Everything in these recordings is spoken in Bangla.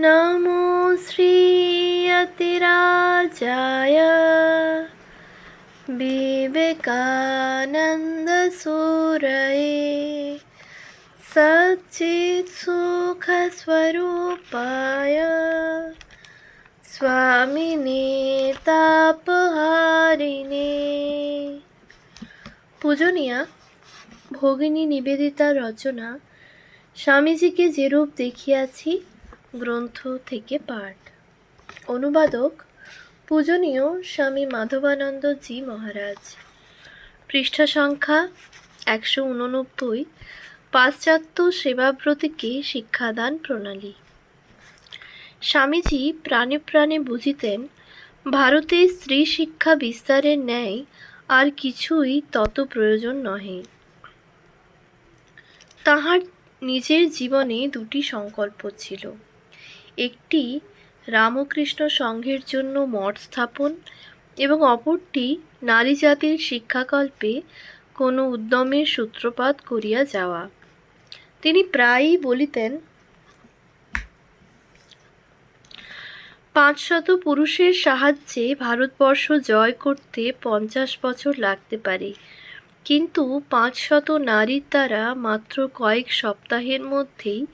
नमो श्रीयतिराजाय विवेकानन्दसूरये सच्चित्सुखस्वरूपाय স্বামিনে তাপহারিণে পূজনীয়া ভগিনী নিবেদিতা রচনা স্বামীজিকে যেরূপ দেখিয়াছি গ্রন্থ থেকে পাঠ। অনুবাদক পূজনীয় স্বামী মাধবানন্দ জি মহারাজ। পৃষ্ঠা সংখ্যা একশো উননব্বই, পাশ্চাত্য সেবাব্রতীকে শিক্ষাদান প্রণালী। স্বামীজি প্রাণে প্রাণে বুঝিতেন, ভারতে স্ত্রী শিক্ষা বিস্তারের ন্যায় আর কিছুই তত প্রয়োজন নহে। তাহার নিজের জীবনে দুটি সংকল্প ছিল। একটি রামকৃষ্ণ সংঘের জন্য মঠ স্থাপন এবং অপরটি নারী জাতির শিক্ষাকল্পে কোনো উদ্যমের সূত্রপাত করিয়া যাওয়া। তিনি প্রায়ই বলিতেন, পাঁচশত পুরুষের সাহায্যে ভারতবর্ষ জয় করতে পঞ্চাশ বছর লাগতে পারে। কিন্তু পাঁচশত নারীর দ্বারা মাত্র কয়েক সপ্তাহের মধ্যেই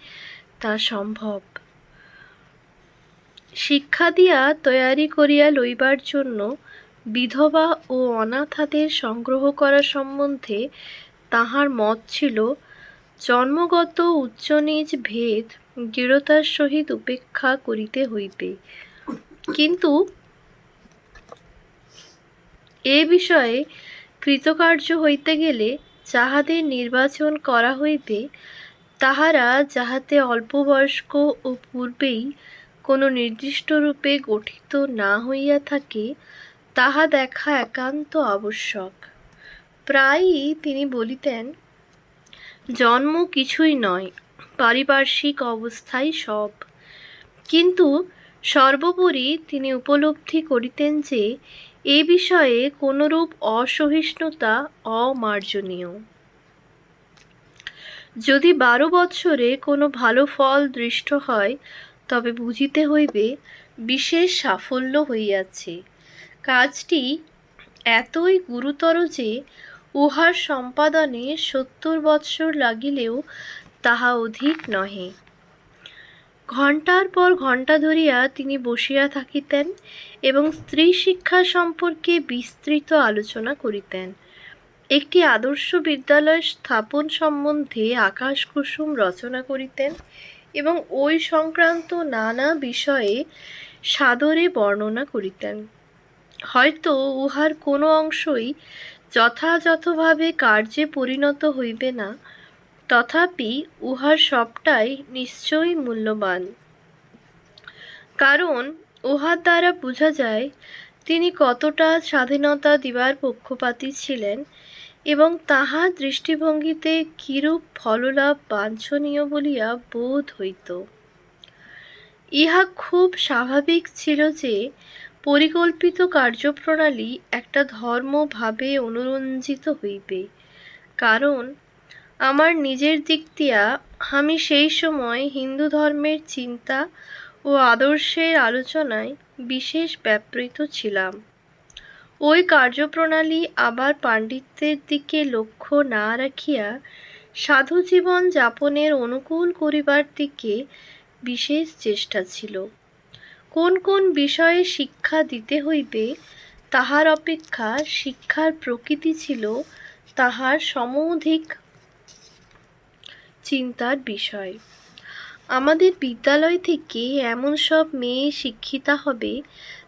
তা সম্ভব। শিক্ষা দিয়া তৈয়ারি করিয়া লইবার জন্য বিধবা ও অনাথাদের সংগ্রহ করা সম্বন্ধে তাহার মত ছিল, জন্মগত উচ্চ নিচ ভেদ দৃঢ়তার সহিত উপেক্ষা করিতে হইবে। কিন্তু এ বিষয়ে কৃতকার্য হইতে গেলে যাহাদের নির্বাচন করা হইবে, তাহারা যাহাতে অল্প বয়স্ক ও পূর্বেই কোনো নির্দিষ্ট রূপে গঠিত না হইয়া থাকে, তাহা দেখা একান্ত আবশ্যক। প্রায়ই তিনি বলিতেন, জন্ম কিছুই নয়, পারিপার্শ্বিক অবস্থাই সব। কিন্তু সর্বোপরি তিনি উপলব্ধি করিতেন যে, এ বিষয়ে কোনরূপ অসহিষ্ণুতা অমার্জনীয়। যদি বারো বৎসরে কোনো ভালো ফল দৃষ্ট হয় তবে বুঝিতে হইবে, বিশেষ সাফল্য হইয়াছে। কাজটি এতই গুরুতর যে, উহার সম্পাদনে সত্তর বৎসর লাগিলেও তাহা অধিক নহে। ঘণ্টার পর ঘণ্টা ধরিয়া তিনি বসিয়া থাকিতেন এবং স্ত্রী শিক্ষা সম্পর্কে বিস্তৃত আলোচনা করিতেন। একটি আদর্শ বিদ্যালয় স্থাপন সম্বন্ধে আকাশ কুসুম রচনা করিতেন এবং ওই সংক্রান্ত নানা বিষয়ে সাদরে বর্ণনা করিতেন। হয়তো উহার কোনো অংশই যথাযথভাবে কার্যে পরিণত হইবে না, তথাপি উহার সবটাই নিশ্চয়ই মূল্যবান। কারণ উহার দ্বারা বোঝা যায়, তিনি কতটা স্বাধীনতা দিবার পক্ষপাতী ছিলেন এবং তাহার দৃষ্টিভঙ্গিতে কিরূপ ফললাভ বাঞ্ছনীয় বলিয়া বোধ হইত। ইহা খুব স্বাভাবিক ছিল যে, পরিকল্পিত কার্যপ্রণালী একটা ধর্মভাবে অনুরঞ্জিত হইবে। কারণ, আমার নিজের দিক দিয়া আমি সেই সময় হিন্দু ধর্মের চিন্তা ও আদর্শের আলোচনায় বিশেষ ব্যাপৃত ছিলাম। ওই কার্যপ্রণালী আবার পাণ্ডিত্যের দিকে লক্ষ্য না রাখিয়া সাধু জীবন যাপনের অনুকূল করিবার দিকে বিশেষ চেষ্টা ছিল। কোন কোন বিষয়ে শিক্ষা দিতে হইবে, তাহার অপেক্ষা শিক্ষার প্রকৃতি ছিল তাহার সমধিক চিন্তার বিষয়। আমাদের বিদ্যালয় থেকে এমন সব মেয়ে শিক্ষিতা হবে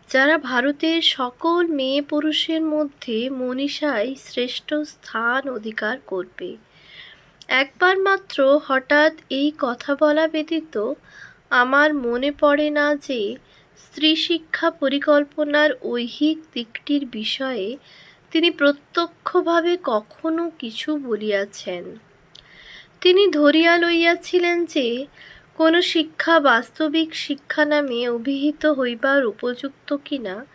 যারা ভারতের সকল মেয়ে পুরুষের মধ্যে মনীষায় শ্রেষ্ঠ স্থান অধিকার করবে। একবার মাত্র হঠাৎ এই কথা বলা ব্যতীত আমার মনে পড়ে না যে স্ত্রী শিক্ষা পরিকল্পনার ঐহিক দিকটির বিষয়ে তিনি প্রত্যক্ষভাবে কখনো কিছু বলিয়াছেন। তিনি ধরিয়া লইয়াছিলেন যে কোনো শিক্ষা বাস্তবিক শিক্ষা নামে অভিহিত হইবার উপযুক্ত কিনা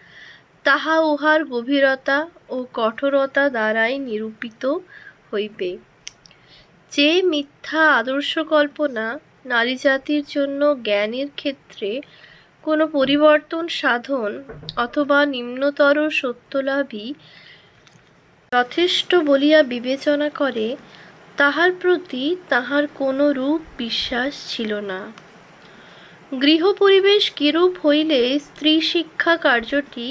তাহা উহার গভীরতা ও কঠোরতা দ্বারাই নিরূপিত হইবে। যে মিথ্যা আদর্শ কল্পনা নারী জাতির জন্য জ্ঞানের ক্ষেত্রে কোনো পরিবর্তন সাধন অথবা নিম্নতর সত্যলাভই যথেষ্ট বলিয়া বিবেচনা করে তাহার প্রতি তাহার কোনো রূপ বিশ্বাস ছিল না। গৃহ পরিবেশ কিরূপ হইলে স্ত্রী শিক্ষা কার্যটি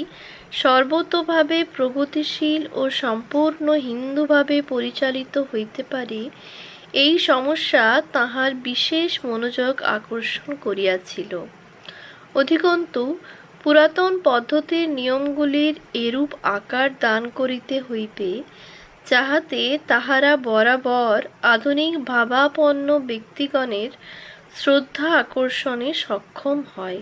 সর্বতোভাবে প্রগতিশীল ও সম্পূর্ণ হিন্দুভাবে পরিচালিত হইতে পারে, এই সমস্যা তাহার বিশেষ মনোযোগ আকর্ষণ করিয়াছিল। অধিকন্তু, পুরাতন পদ্ধতির নিয়মগুলির এরূপ আকার দান করিতে হইবে যাহাতে তাহারা বরাবর আধুনিক ভাবাপন্ন ব্যক্তিগণের শ্রদ্ধা আকর্ষণে সক্ষম হয়।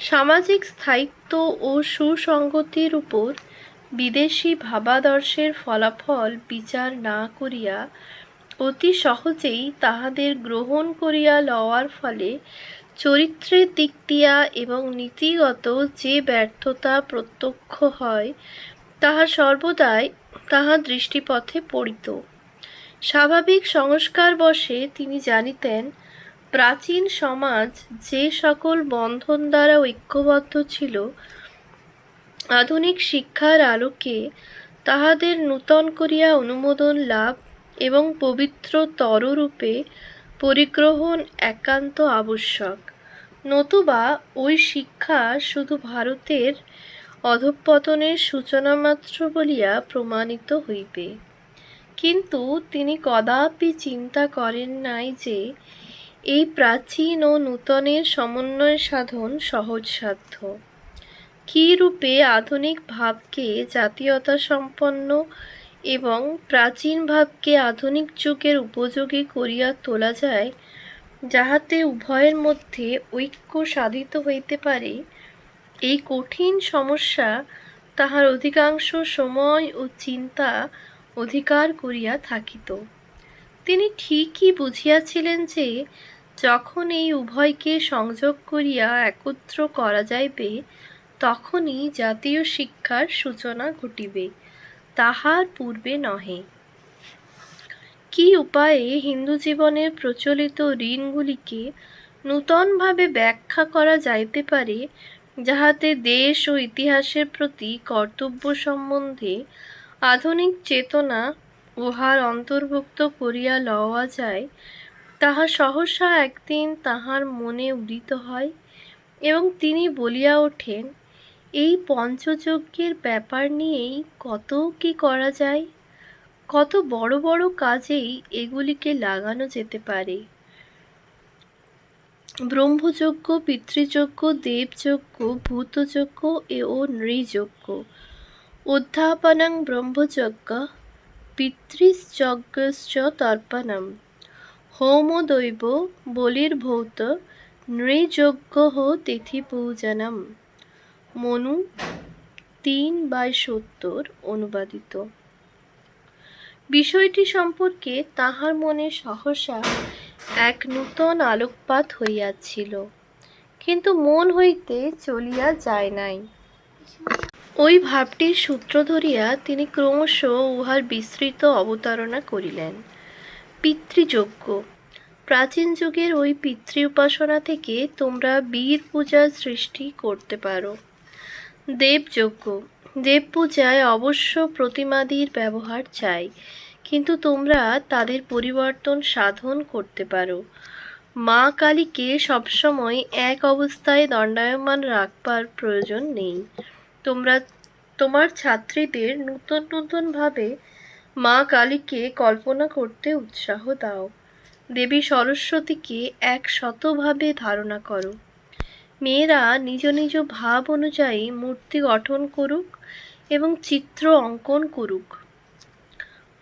সামাজিক স্থায়িত্ব ও সুসংগতির উপর বিদেশি ভাবাদর্শের ফলাফল বিচার না করিয়া অতি সহজেই তাহাদের গ্রহণ করিয়া লওয়ার ফলে চরিত্রের দিক দিয়া এবং নীতিগত যে ব্যর্থতা প্রত্যক্ষ হয় তাহা সর্বদাই তাহার দৃষ্টিপথে পড়িত স্বাভাবিক সংস্কার বশে তিনি জানিতেন, প্রাচীন সমাজ যে সকল বন্ধন দ্বারা ঐক্যবদ্ধ ছিল, আধুনিক শিক্ষার আলোকে তাহাদের নূতন করিয়া অনুমোদন লাভ এবং পবিত্র তররূপে পরিগ্রহণ একান্ত আবশ্যক। নতুবা ওই শিক্ষা শুধু ভারতের অধঃপতনের সূচনা মাত্র বলিয়া প্রমাণিত হইবে। কিন্তু তিনি কদাপি চিন্তা করেন নাই যে, এই প্রাচীন ও নূতনের সমন্বয় সাধন সহজসাধ্য কী রূপে আধুনিক ভাবকে জাতীয়তা সম্পন্ন এবং প্রাচীন ভাবকে আধুনিক যুগের উপযোগী করিয়া তোলা যায়, যাহাতে উভয়ের মধ্যে ঐক্য সাধিত হইতে পারে এই কঠিন সমস্যা তাহার অধিকাংশ সময় ও চিন্তা অধিকার করিয়া থাকিত। তিনি ঠিকই বুঝিয়াছিলেন যে, যখন এই উভয়কে সংযোগ করিয়া একত্র করা যাইবে, তখনই জাতীয় শিক্ষার সূচনা ঘটিবে, তাহার পূর্বে নহে। কি উপায়ে হিন্দু জীবনের প্রচলিত ঋণগুলিকে নূতনভাবে ব্যাখ্যা করা যাইতে পারে যাহাতে দেশ ও ইতিহাসের প্রতি কর্তব্য সম্বন্ধে আধুনিক চেতনা উহার অন্তর্ভুক্ত করিয়া লওয়া যায়, তাহা সহসা একদিন তাহার মনে উদিত হয় এবং তিনি বলিয়া ওঠেন, এই পঞ্চযজ্ঞের ব্যাপার নিয়েই কত কি করা যায়? কত বড় বড় কাজেই এগুলিকে লাগানো যেতে পারে? ব্রহ্মযজ্ঞ, পিতৃযজ্ঞ, দেবযজ্ঞ, ভূতযজ্ঞ ও নৃযজ্ঞ। উত্থাপনং ব্রহ্মযজ্ঞ, পিতৃযজ্ঞশ্চ তর্পণম। হোমদৈব বলির্ভৌত, নৃযজ্ঞ তিথিপূজনম মনু তিন বাই সত্তর অনুবাদিত। বিষয়টি সম্পর্কে তাহার মনে সহসা এক নূতন আলোকপাত হইয়াছিল, কিন্তু মন হইতে চলিয়া যায় নাই। ওই ভাবটির সূত্র ধরিয়া তিনি ক্রমশ উহার বিস্তৃত অবতারণা করিলেন। পিতৃযজ্ঞ। প্রাচীন যুগের ওই পিতৃ উপাসনা থেকে তোমরা বীর পূজার সৃষ্টি করতে পারো। দেবযজ্ঞ। দেব পূজায় অবশ্য প্রতিমাদির ব্যবহার চাই। কিন্তু তোমরা তাদের পরিবর্তন সাধন করতে পারো। মা কালীকে সবসময় এক অবস্থায় দণ্ডায়মান রাখবার প্রয়োজন নেই। তোমরা, তোমার ছাত্রীদের নূতন নূতনভাবে মা কালীকে কল্পনা করতে উৎসাহ দাও। দেবী সরস্বতীকে এক শতভাবে ধারণা করো। মেয়েরা নিজ নিজ ভাব অনুযায়ী মূর্তি গঠন করুক এবং চিত্র অঙ্কন করুক।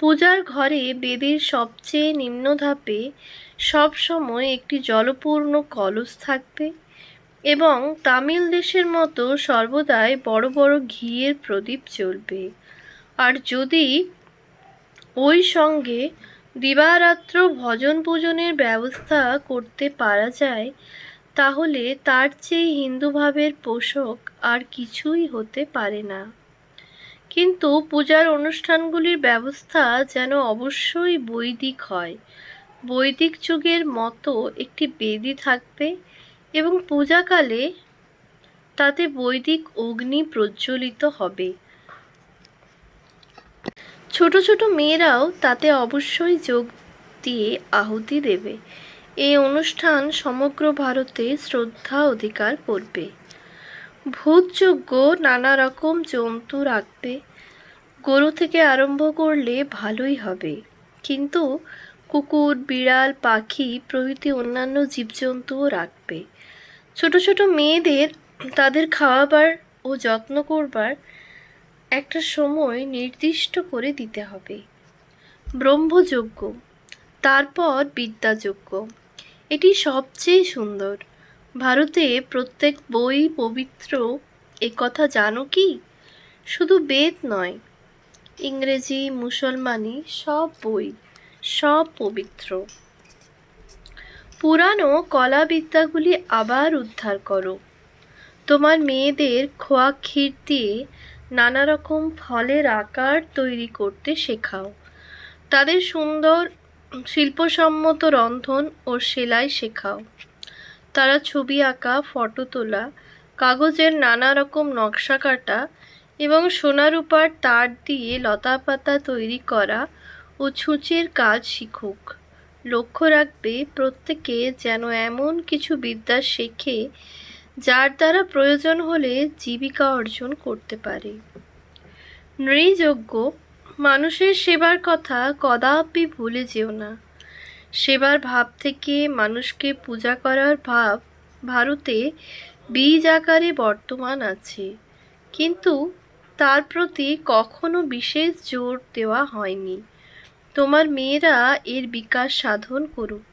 পূজার ঘরে বেদের সবচেয়ে নিম্ন ধাপে সবসময় একটি জলপূর্ণ কলস থাকবে এবং তামিল দেশের মতো সর্বদাই বড় বড় ঘিয়ের প্রদীপ জ্বলবে। আর যদি ওই সঙ্গে দিবারাত্র ভজন পূজনের ব্যবস্থা করতে পারা যায়, তাহলে তার চেয়ে হিন্দু ভাবের পোষক আর কিছুই হতে পারে না। কিন্তু পূজার অনুষ্ঠানগুলির ব্যবস্থা যেন অবশ্যই বৈদিক হয়। বৈদিক যুগের মতো একটি বেদি থাকবে এবং পূজাকালে তাতে বৈদিক অগ্নি প্রজ্বলিত হবে। ছোট ছোট মেয়েরাও তাতে অবশ্যই যোগ দিয়ে আহুতি দেবে। এই অনুষ্ঠান সমগ্র ভারতে শ্রদ্ধা অধিকার করবে। ভূতযজ্ঞ নানা রকম জন্তু রাখবে গরু থেকে আরম্ভ করলে ভালোই হবে। কিন্তু কুকুর, বিড়াল, পাখি প্রভৃতি অন্যান্য জীবজন্তুও রাখবে। ছোট ছোট মেয়েদের তাদের খাওয়াবার ও যত্ন করবার একটা সময় নির্দিষ্ট করে দিতে হবে। ব্রহ্মযজ্ঞ, তারপর বিদ্যাযজ্ঞ। এটি সবচেয়ে সুন্দর। ভারতে প্রত্যেক বই পবিত্র, এ কথা জানো কি? শুধু বেদ নয়, ইংরেজি, মুসলমানি সব বই সব পবিত্র। পুরানো কলাবিদ্যাগুলি আবার উদ্ধার করো। তোমার মেয়েদের খোয়া ক্ষীর দিয়ে নানা রকম ফলের আকার তৈরি করতে শেখাও। তাদের সুন্দর, শিল্পসম্মত রন্ধন ও সেলাই শেখাও। তারা ছবি আঁকা, ফটো তোলা, কাগজের নানা রকম নকশা কাটা এবং সোনারূপার তার দিয়ে লতাপাতা তৈরি করা ও ছুঁচের কাজ শিখুক। লক্ষ্য রাখবে, প্রত্যেকে যেন এমন কিছু বিদ্যা শেখে যার দ্বারা প্রয়োজন হলে জীবিকা অর্জন করতে পারে। নৃযজ্ঞ, মানুষের সেবার কথা কদাপি ভুলে যেও না। সেবার ভাব থেকে মানুষকে পূজা করার ভাব ভারতে বীজ আকারে বর্তমান আছে। কিন্তু তার প্রতি কখনো বিশেষ জোর দেওয়া হয়নি। তোমার মেয়েরা এর বিকাশ সাধন করুক।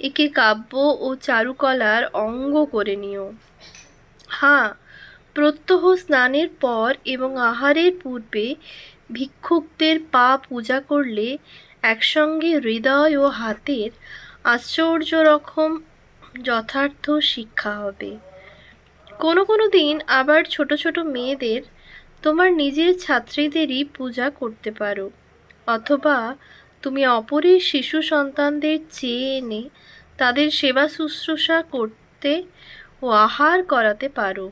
একে কাব্য ও চারুকলার অঙ্গ করে নিও। হ্যাঁ প্রত্যহ স্নানের পর এবং আহারের পূর্বে ভিক্ষুকদের পা পূজা করলে একসঙ্গে হৃদয় ও হাতের আশ্চর্য রকম যথার্থ শিক্ষা হবে। কোনো কোনো দিন আবার ছোট ছোট মেয়েদের তোমার নিজের ছাত্রীদেরই পূজা করতে পারো, অথবা তুমি অপরের শিশু সন্তানদের চেয়ে এনে তাদের সেবা শুশ্রূষা করতে ও আহার করাতে পারো।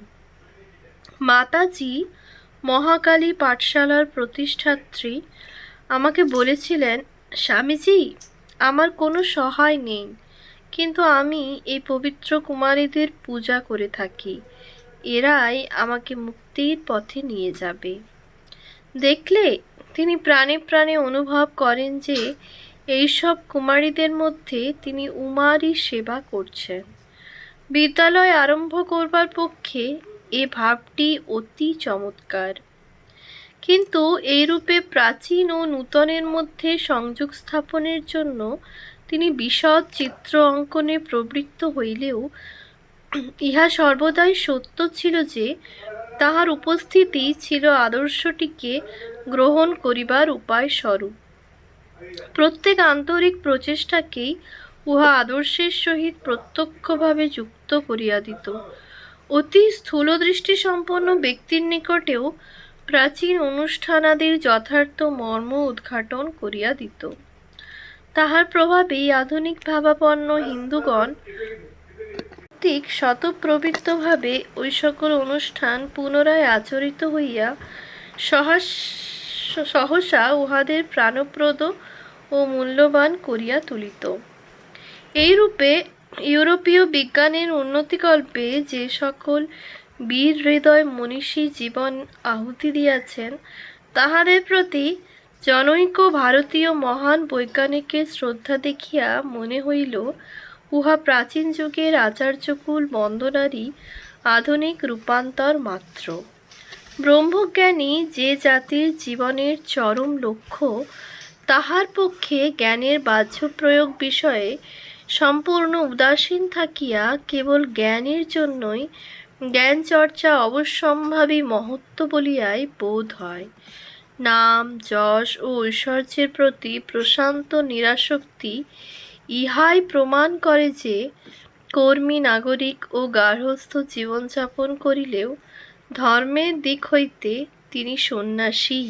মাতাজি মহাকালী পাঠশালার প্রতিষ্ঠাত্রী আমাকে বলেছিলেন স্বামীজি, আমার কোনো সহায় নেই, কিন্তু আমি এই পবিত্র কুমারীদের পূজা করে থাকি। এরাই আমাকে মুক্তির পথে নিয়ে যাবে। দেখলে, তিনি প্রাণে প্রাণে অনুভব করেন যে, এইসব কুমারীদের মধ্যে তিনি উমারই সেবা করছেন। বিদ্যালয় আরম্ভ করবার পক্ষে এ ভাবটি অতি চমৎকার। কিন্তু এইরূপে প্রাচীন ও নূতনের মধ্যে সংযোগ স্থাপনের জন্য তিনি বিশদ চিত্র অঙ্কনে প্রবৃত্ত হইলেও ইহা সর্বদাই সত্য ছিল যে তাহার উপস্থিতি ছিল আদর্শটিকে গ্রহণ করিবার উপায় স্বরূপ প্রত্যেক আন্তরিক প্রচেষ্টাকেই উহা আদর্শের সহিত প্রত্যক্ষভাবে যুক্ত করিয়া দিত। অতি স্থূলদৃষ্টি সম্পন্ন ব্যক্তির নিকটেও প্রাচীন অনুষ্ঠানাদির যথার্থ মর্ম উদ্ঘাটন করিয়া দিত। তাহার প্রভাবেই আধুনিক ভাবাপন্ন হিন্দুগণ কর্তৃক শতপ্রবৃত্তভাবে ওই সকল অনুষ্ঠান পুনরায় আচরিত হইয়া সহসা উহাদের প্রাণপ্রদ ও মূল্যবান করিয়া তুলিত। এইরূপে ইউরোপীয় বিজ্ঞানের উন্নতিকল্পে যে সকল বীর হৃদয় মনীষী জীবন আহুতি দিয়াছেন, তাহাদের প্রতি জনৈক ভারতীয় মহান বৈজ্ঞানিকের শ্রদ্ধা দেখিয়া মনে হইল, উহা প্রাচীন যুগের আচার্যকুল বন্দনারী আধুনিক রূপান্তর মাত্র। ব্রহ্মজ্ঞানী যে জাতির জীবনের চরম লক্ষ্য, তাহার পক্ষে জ্ঞানের বাহ্য প্রয়োগ বিষয়ে সম্পূর্ণ উদাসীন থাকিয়া কেবল জ্ঞানের জন্যই জ্ঞান চর্চা অবশ্যম্ভাবী মহত্ব বলিয়াই বোধ হয়। নাম, যশ ও ঐশ্বর্যের প্রতি প্রশান্ত নিরাসক্তি ইহাই প্রমাণ করে যে কর্মী, নাগরিক ও গার্হস্থ জীবনযাপন করিলেও ধর্মের দিক হইতে তিনি সন্ন্যাসী।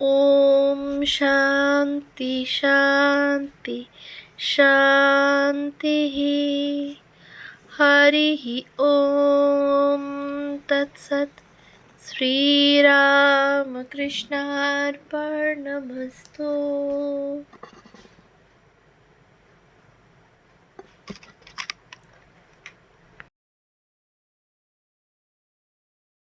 ওম শান্তি শান্তি। शान्तिः हरिः ॐ तत्सत् श्रीरामकृष्णार्पणमस्तु।